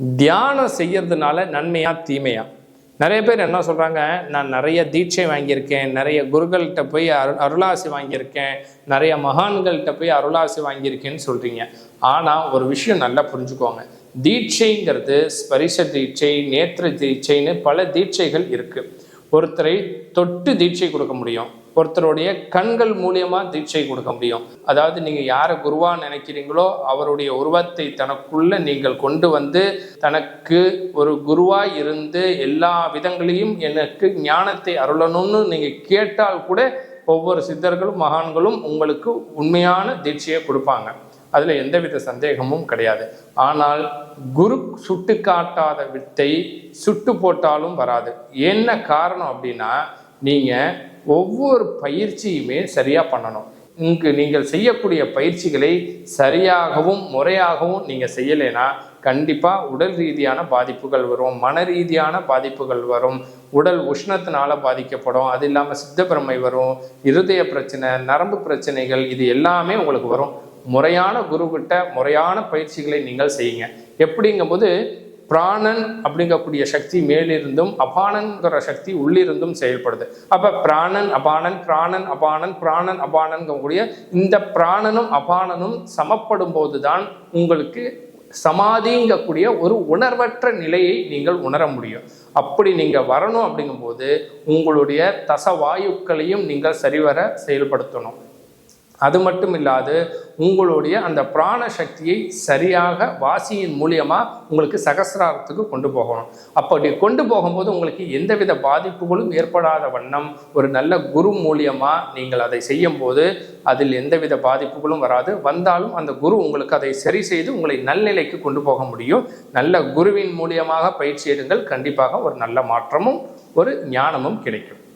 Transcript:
தியானம் செய்யறதுனால நன்மையா தீமையா? நிறைய பேர் என்ன சொல்கிறாங்க நான் நிறைய தீட்சை வாங்கியிருக்கேன் நிறைய குருகள்கிட்ட போய் அரு அருளாசி வாங்கியிருக்கேன் நிறைய மகான்கள்கிட்ட போய் அருளாசி வாங்கியிருக்கேன்னு சொல்கிறீங்க ஆனால் ஒரு விஷயம் நல்லா புரிஞ்சுக்கோங்க. தீட்சைங்கிறது ஸ்பரிச தீட்சை நேத்திர தீட்சைன்னு பல தீட்சைகள் இருக்குது ஒருத்தரை தொட்டு தீட்சை கொடுக்க முடியும். ஒருத்தருடைய கண்கள் மூலியமா தீட்சை கொடுக்க முடியும். அதாவது நீங்க யாரை குருவா நினைக்கிறீங்களோ அவருடைய உருவத்தை தனக்குள்ள நீங்கள் கொண்டு வந்து தனக்கு ஒரு குருவா இருந்து எல்லா விதங்களையும் எனக்கு ஞானத்தை அருளணும்னு நீங்க கேட்டால் கூட ஒவ்வொரு சித்தர்களும் மகான்களும் உங்களுக்கு உண்மையான தீட்சையை கொடுப்பாங்க. அதில் எந்தவித சந்தேகமும் கிடையாது. ஆனால் குரு சுட்டு காட்டாத வித்தை சுட்டு போட்டாலும் வராது. என்ன காரணம் அப்படின்னா நீங்கள் ஒவ்வொரு பயிற்சியுமே சரியாக பண்ணணும். இங்கு நீங்கள் செய்யக்கூடிய பயிற்சிகளை சரியாகவும் முறையாகவும் நீங்கள் செய்யலைன்னா கண்டிப்பாக உடல் ரீதியான பாதிப்புகள் வரும் மன ரீதியான பாதிப்புகள் வரும் உடல் உஷ்ணத்தினால பாதிக்கப்படும் அது இல்லாமல் சித்தப்பிரமை வரும் இருதய பிரச்சனை நரம்பு பிரச்சனைகள் இது எல்லாமே உங்களுக்கு வரும். முறையான குருக்கிட்ட முறையான பயிற்சிகளை நீங்கள் செய்யுங்க. எப்படிங்கும்போது பிராணன் அப்படிங்கக்கூடிய சக்தி மேலிருந்தும் அபானன்கிற சக்தி உள்ளிருந்தும் செயல்படுது. அப்ப பிராணன் அபானன் பிராணன் அபானன் பிராணன் அபானன்கக்கூடிய இந்த பிராணனும் அபானனும் சமப்படும் போதுதான் உங்களுக்கு சமாதிங்கக்கூடிய ஒரு உணர்வற்ற நிலையை நீங்கள் உணர முடியும். அப்படி நீங்க வரணும் அப்படிங்கும்போது உங்களுடைய தசவாயுக்களையும் நீங்கள் சரிவர செயல்படுத்தணும். அது மட்டும் இல்லாது உங்களுடைய அந்த பிராண சக்தியை சரியாக வாசியின் மூலியமா உங்களுக்கு சகசிராரத்துக்கு கொண்டு போகணும். அப்படி கொண்டு போகும்போது உங்களுக்கு எந்தவித பாதிப்புகளும் ஏற்படாத வண்ணம் ஒரு நல்ல குரு மூலியமா நீங்கள் அதை செய்யும் போது அதில் எந்தவித பாதிப்புகளும் வராது. வந்தாலும் அந்த குரு உங்களுக்கு அதை சரி செய்து உங்களை நல்நிலைக்கு கொண்டு போக முடியும். நல்ல குருவின் மூலியமாக பயிற்சி எடுங்கள். கண்டிப்பாக ஒரு நல்ல மாற்றமும் ஒரு ஞானமும் கிடைக்கும்.